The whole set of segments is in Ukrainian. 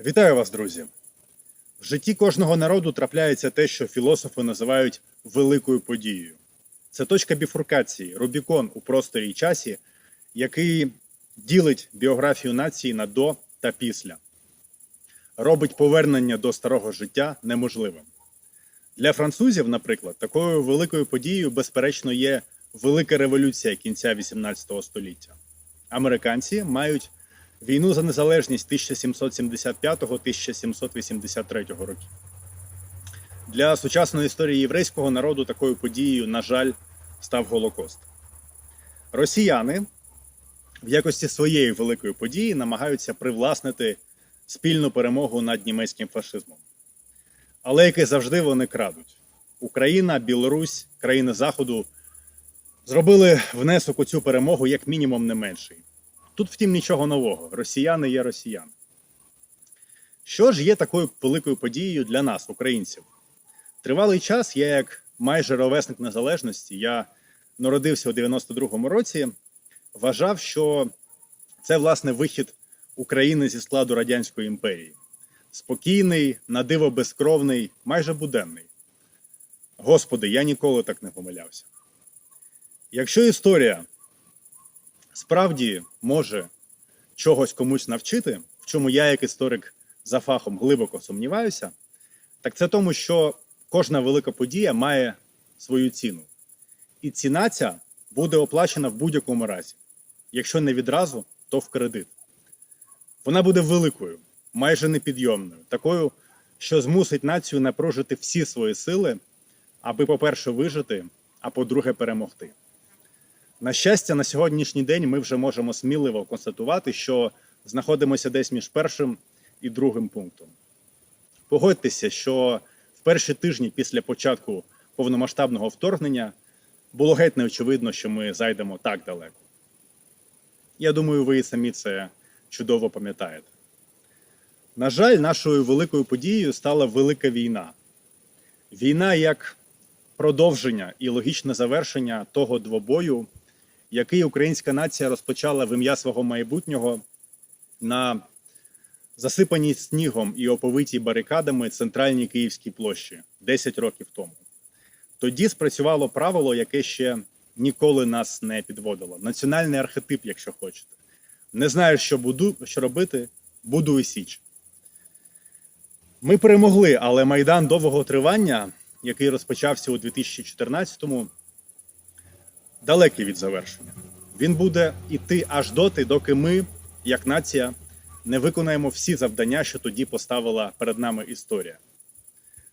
Вітаю вас, друзі! В житті кожного народу трапляється те, що філософи називають великою подією. Це точка біфуркації, Рубікон у просторі і часі, який ділить біографію нації на до та після, робить повернення до старого життя неможливим. Для французів, наприклад, такою великою подією, безперечно, є велика революція кінця XVIII століття. Американці мають війну за незалежність 1775-1783 років. Для сучасної історії єврейського народу такою подією, на жаль, став Голокост. Росіяни в якості своєї великої події намагаються привласнити спільну перемогу над німецьким фашизмом. Але як і завжди вони крадуть. Україна, Білорусь, країни Заходу зробили внесок у цю перемогу як мінімум не менший. Тут, втім, нічого нового. Росіяни є росіяни. Що ж є такою великою подією для нас, українців? Тривалий час я, як майже ровесник незалежності, я народився у 92-му році, вважав, що це власне вихід України зі складу Радянської імперії. Спокійний, надиво безкровний, майже буденний. Господи, я ніколи так не помилявся. Якщо історія справді може чогось комусь навчити, в чому я, як історик за фахом, глибоко сумніваюся, так це тому, що кожна велика подія має свою ціну. І ціна ця буде оплачена в будь-якому разі. Якщо не відразу, то в кредит. Вона буде великою, майже непідйомною, такою, що змусить націю напружити всі свої сили, аби, по-перше, вижити, а по-друге, перемогти. На щастя, на сьогоднішній день ми вже можемо сміливо констатувати, що знаходимося десь між першим і другим пунктом. Погодьтеся, що в перші тижні після початку повномасштабного вторгнення було геть неочевидно, що ми зайдемо так далеко. Я думаю, ви самі це чудово пам'ятаєте. На жаль, нашою великою подією стала велика війна. Війна як продовження і логічне завершення того двобою, який українська нація розпочала в ім'я свого майбутнього на засипаній снігом і оповитій барикадами центральній Київській площі 10 років тому. Тоді спрацювало правило, яке ще ніколи нас не підводило. Національний архетип, якщо хочете. Не знаю, що буду, що робити, буду і січ. Ми перемогли, але майдан довгого тривання, який розпочався у 2014-му, далекий від завершення. Він буде йти аж доти, доки ми, як нація, не виконаємо всі завдання, що тоді поставила перед нами історія.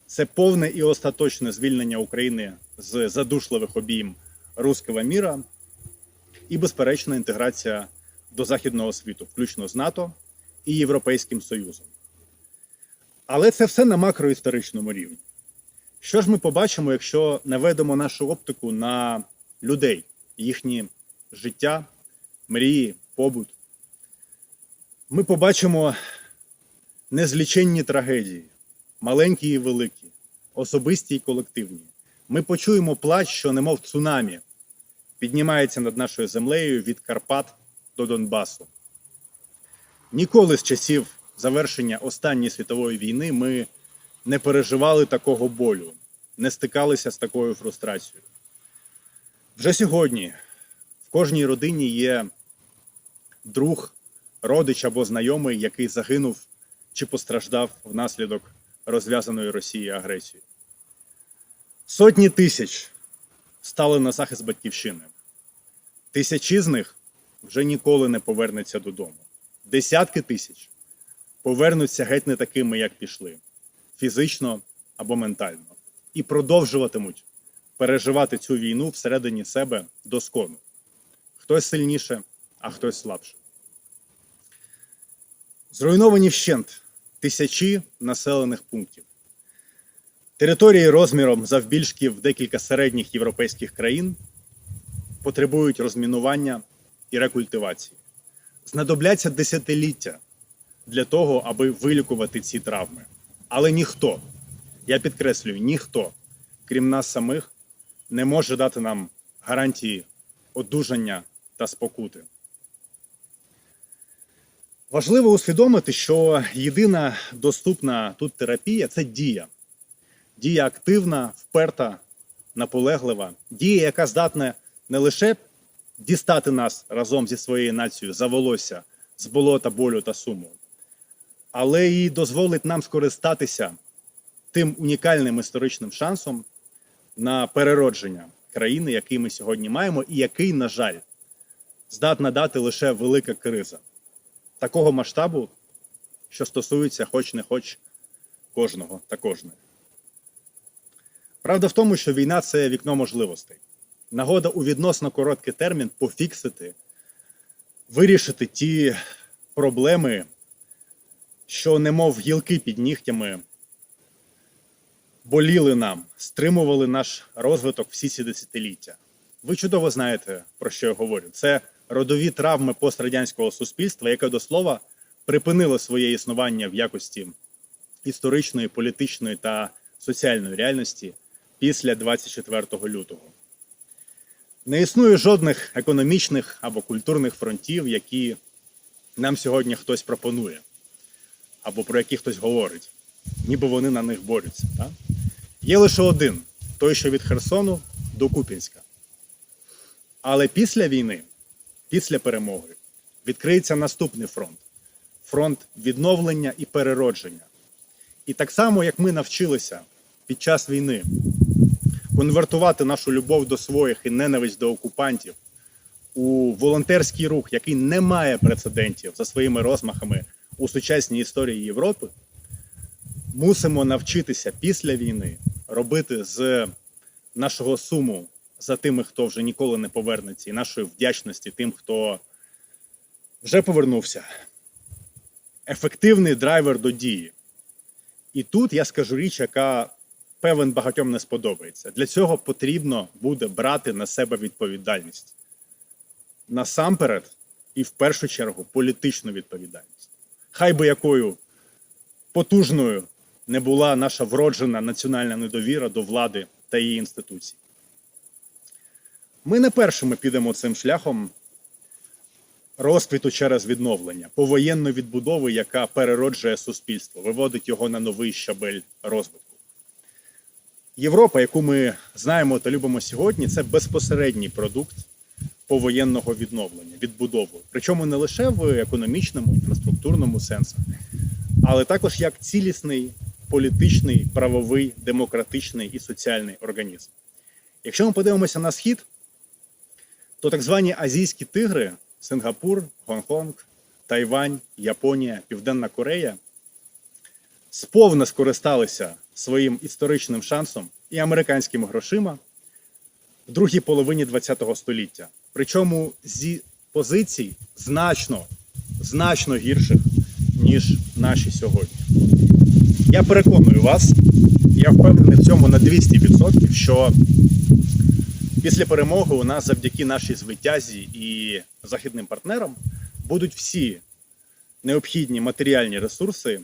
Це повне і остаточне звільнення України з задушливих обійм руського міра і, безперечна, інтеграція до західного світу, включно з НАТО і Європейським Союзом. Але це все на макроісторичному рівні. Що ж ми побачимо, якщо наведемо нашу оптику на людей, їхні життя, мрії, побут? Ми побачимо незліченні трагедії, маленькі і великі, особисті і колективні. Ми почуємо плач, що, немов цунамі, піднімається над нашою землею від Карпат до Донбасу. Ніколи з часів завершення останньої світової війни ми не переживали такого болю, не стикалися з такою фрустрацією. Вже сьогодні в кожній родині є друг, родич або знайомий, який загинув чи постраждав внаслідок розв'язаної Росії агресії. Сотні тисяч стали на захист батьківщини. Тисячі з них вже ніколи не повернуться додому. Десятки тисяч повернуться геть не такими, як пішли, фізично або ментально, і продовжуватимуть переживати цю війну всередині себе до скону. Хтось сильніше, а хтось слабше. Зруйновані вщент тисячі населених пунктів. Території розміром завбільшки в декілька середніх європейських країн потребують розмінування і рекультивації. Знадобляться десятиліття для того, аби вилікувати ці травми. Але ніхто, я підкреслюю, ніхто, крім нас самих, не може дати нам гарантії одужання та спокути. Важливо усвідомити, що єдина доступна тут терапія це дія. Дія активна, вперта, наполеглива, дія, яка здатна не лише дістати нас разом зі своєю нацією за волосся з болота болю та суму, але і дозволить нам скористатися тим унікальним історичним шансом на переродження країни, який ми сьогодні маємо, і який, на жаль, здатна дати лише велика криза такого масштабу, що стосується хоч не хоч кожного та кожної. Правда в тому, що війна це вікно можливостей. Нагода у відносно короткий термін пофіксити, вирішити ті проблеми, що, немов гілки під нігтями, боліли нам, стримували наш розвиток всі ці десятиліття. Ви чудово знаєте, про що я говорю. Це родові травми пострадянського суспільства, яке до слова припинило своє існування в якості історичної, політичної та соціальної реальності після 24 лютого. Не існує жодних економічних або культурних фронтів, які нам сьогодні хтось пропонує, або про які хтось говорить, ніби вони на них борються. Так? Є лише один той, що від Херсону до Купінська. Але після війни, після перемоги, відкриється наступний фронт фронт відновлення і переродження. І так само, як ми навчилися під час війни конвертувати нашу любов до своїх і ненависть до окупантів у волонтерський рух, який не має прецедентів за своїми розмахами у сучасній історії Європи, мусимо навчитися після війни робити з нашого суму за тими, хто вже ніколи не повернеться, і нашої вдячності тим, хто вже повернувся. Ефективний драйвер до дії. І тут я скажу річ, яка певен багатьом не сподобається. Для цього потрібно буде брати на себе відповідальність. Насамперед, і в першу чергу, політичну відповідальність. Хай би якою потужною не була наша вроджена національна недовіра до влади та її інституцій. Ми не першими підемо цим шляхом розквіту через відновлення, повоєнної відбудови, яка перероджує суспільство, виводить його на новий щабель розвитку. Європа, яку ми знаємо та любимо сьогодні, це безпосередній продукт повоєнного відновлення, відбудови. Причому не лише в економічному, інфраструктурному сенсах, але також як цілісний політичний, правовий, демократичний і соціальний організм. Якщо ми подивимося на схід, то так звані азійські тигри Сингапур, Гонконг, Тайвань, Японія, Південна Корея сповна скористалися своїм історичним шансом і американськими грошима в другій половині ХХ століття. Причому зі позицій значно, значно гірших, ніж наші сьогодні. Я переконую вас, я впевнений в цьому на 200%, що після перемоги у нас завдяки нашій звитязі і західним партнерам будуть всі необхідні матеріальні ресурси,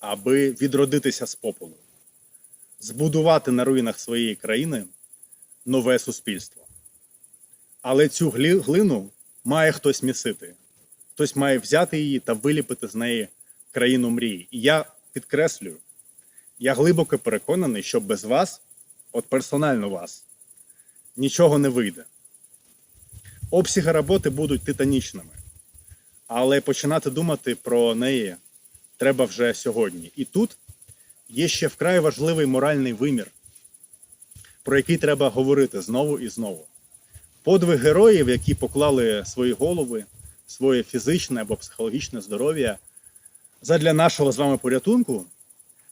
аби відродитися з попелу, збудувати на руїнах своєї країни нове суспільство. Але цю глину має хтось місити. Хтось має взяти її та виліпити з неї країну мрії. І я підкреслюю, я глибоко переконаний, що без вас, от персонально вас, нічого не вийде. Обсяги роботи будуть титанічними, але починати думати про неї треба вже сьогодні. І тут є ще вкрай важливий моральний вимір, про який треба говорити знову і знову. Подвиг героїв, які поклали свої голови, своє фізичне або психологічне здоров'я задля нашого з вами порятунку,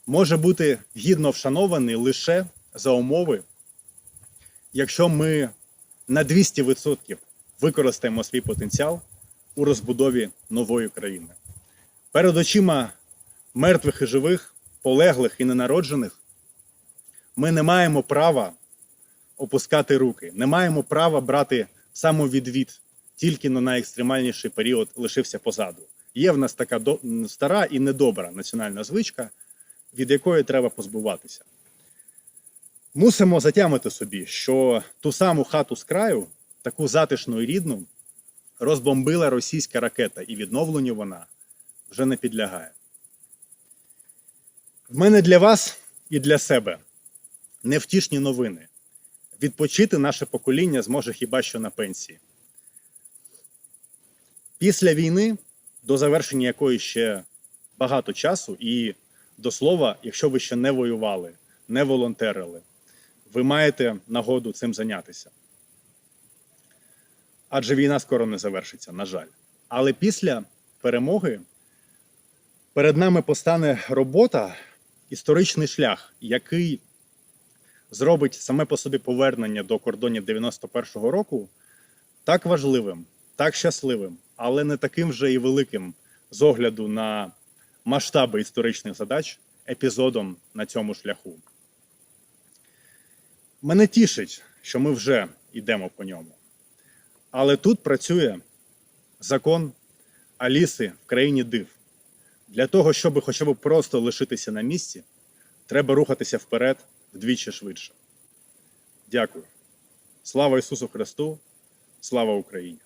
може бути гідно вшанований лише за умови, якщо ми на 200% використаємо свій потенціал у розбудові нової країни. Перед очима мертвих і живих, полеглих і ненароджених, ми не маємо права опускати руки, не маємо права брати самовідвід, тільки на найекстремальніший період лишився позаду. Є в нас така стара і недобра національна звичка, від якої треба позбуватися. Мусимо затямити собі, що ту саму хату з краю, таку затишну і рідну, розбомбила російська ракета, і відновленню вона вже не підлягає. В мене для вас і для себе невтішні новини. Відпочити наше покоління зможе хіба що на пенсії. Після війни, до завершення якої ще багато часу, і до слова, якщо ви ще не воювали, не волонтерили, ви маєте нагоду цим зайнятися. Адже війна скоро не завершиться, на жаль. Але після перемоги перед нами постане робота, історичний шлях, який зробить саме по собі повернення до кордонів 91-го року так важливим, так щасливим, але не таким вже і великим з огляду на масштаби історичних задач епізодом на цьому шляху. Мене тішить, що ми вже йдемо по ньому. Але тут працює закон Аліси в країні див. Для того, щоб хоча б просто лишитися на місці, треба рухатися вперед вдвічі швидше. Дякую. Слава Ісусу Христу! Слава Україні!